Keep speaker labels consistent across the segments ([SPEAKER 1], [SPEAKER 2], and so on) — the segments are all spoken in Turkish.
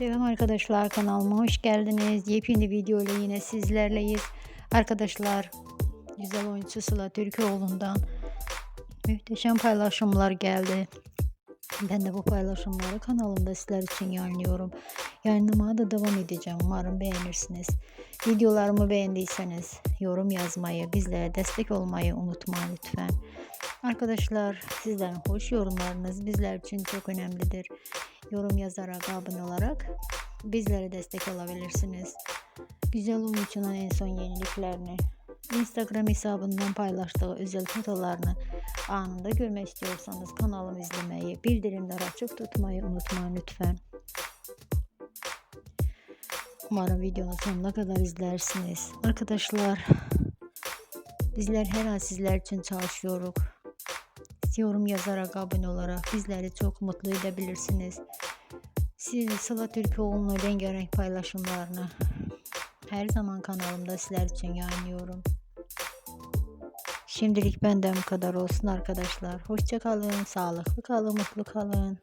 [SPEAKER 1] Selam arkadaşlar kanalıma hoş geldiniz. Yepyeni video ile yine sizlerleyiz. Arkadaşlar güzel oyuncu Sıla Türkoğlu'ndan muhteşem paylaşımlar geldi. Ben de bu paylaşımları kanalımda sizler için yayınlıyorum. Yayınlamaya da devam edeceğim. Umarım beğenirsiniz. Videolarımı beğendiyseniz yorum yazmayı, bizlere destek olmayı unutmayın lütfen. Arkadaşlar sizlerin hoş yorumlarınız bizler için çok önemlidir. Yorum yazarak, abone olarak bizlere destek olabilirsiniz. Güzel oyuncunun en son yeniliklerini, Instagram hesabından paylaştığı özel fotolarını anında görmek istiyorsanız kanalımı izlemeyi, bildirimleri açık tutmayı unutmayın lütfen. Umarım videonun sonuna kadar izlersiniz. Arkadaşlar bizler her an sizler için çalışıyoruz. Yorum yazarak, abone olarak bizleri çok mutlu edebilirsiniz. Siz Sıla Türkoğlu'nun rengarenk paylaşımlarını her zaman kanalımda sizler için yayınlıyorum. Şimdilik benden bu kadar olsun arkadaşlar. Hoşça kalın, sağlıklı kalın, mutlu kalın.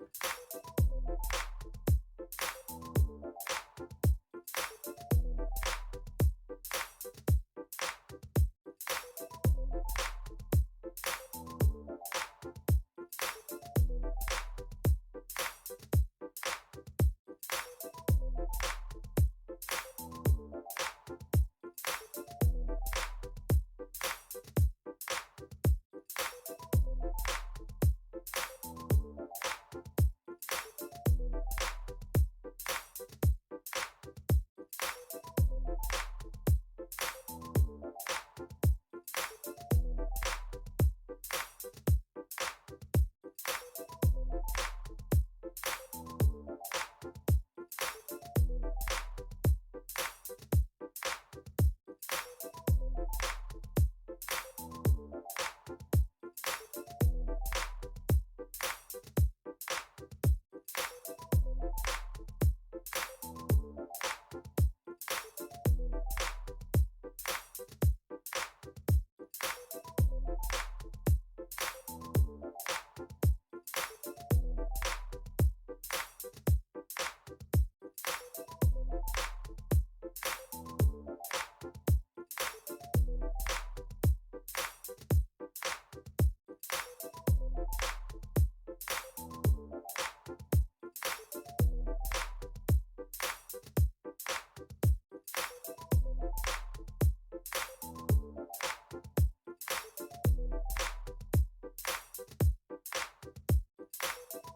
[SPEAKER 1] Thank you.